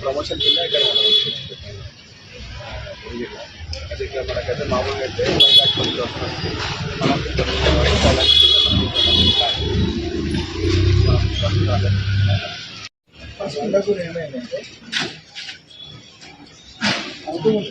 Promotion కింద ఇక్కడ అది ఇక్కడ మనకైతే మామూలుగా అయితే వన్ వస్తుంది ఏమైందంటే లోడింగ్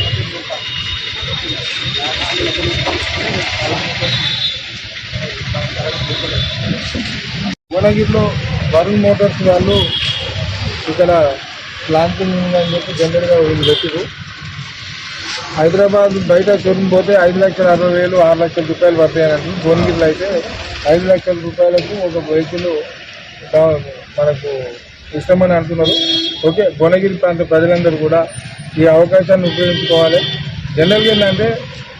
భువనగిరిలో వరుణ్ మోటార్స్ వాళ్ళు ఇక్కడ ప్లాంటింగ్ అని చెప్పి జనరల్గా వీళ్ళు పెట్టారు హైదరాబాద్ బయట షోరూమ్ పోతే ఐదు లక్షల అరవై వేలు ఆరు లక్షల రూపాయలు పడతాయని భువనగిరిలో అయితే ఐదు లక్షల రూపాయలకు ఒక వెహికల్ మనకు ఇష్టమని అంటున్నారు. ఓకే భువనగిరి ప్రాంత ప్రజలందరూ కూడా ఈ అవకాశాన్ని ఉపయోగించుకోవాలి. జనరల్గా ఏంటంటే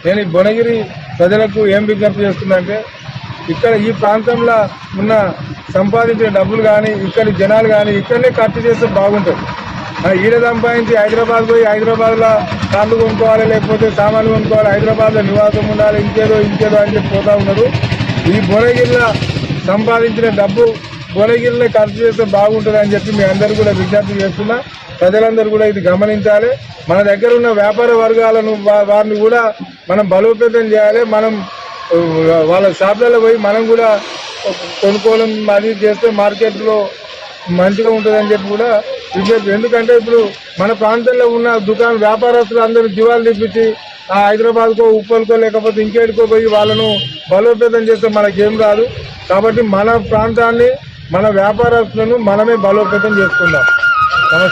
నేను ఈ భువనగిరి ప్రజలకు ఏం విజ్ఞప్తి చేస్తున్నా ఇక్కడ ఈ ప్రాంతంలో ఉన్న సంపాదించిన డబ్బులు కానీ ఇక్కడి జనాలు కానీ ఇక్కడనే ఖర్చు చేస్తే బాగుంటుంది. ఆ ఈడ సంపాదించి హైదరాబాద్ పోయి హైదరాబాద్లో కార్లు కొనుక్కోవాలి లేకపోతే సామాన్లు కొనుక్కోవాలి హైదరాబాద్లో నివాసం ఉండాలి ఇంకేదో ఇంకేదో అని చెప్పి పోతా ఉన్నారు. ఈ భువనగిరిలో సంపాదించిన డబ్బు భువనగిరిలో ఖర్చు చేస్తే బాగుంటుంది అని చెప్పి మీ అందరూ కూడా విజ్ఞప్తి చేస్తున్నా. ప్రజలందరూ కూడా ఇది గమనించాలి. మన దగ్గర ఉన్న వ్యాపార వర్గాలను వారిని కూడా మనం బలోపేతం చేయాలి. మనం వాళ్ళ షాపులలో పోయి మనం కూడా కొనుక్కోవడం అది చేస్తే మార్కెట్లో మంచిగా ఉంటుందని చెప్పి కూడా విజ్ఞప్తి. ఎందుకంటే ఇప్పుడు మన ప్రాంతంలో ఉన్న దుకాణ వ్యాపారస్తులు అందరూ దివాలు తెప్పించి ఆ హైదరాబాద్కో ఉప్పల్కో లేకపోతే ఇంకేడుకో పోయి వాళ్ళను బలోపేతం చేస్తే మనకేం రాదు. కాబట్టి మన ప్రాంతాన్ని మన వ్యాపారస్తులను మనమే బలోపేతం చేసుకుందాం. నమస్తే.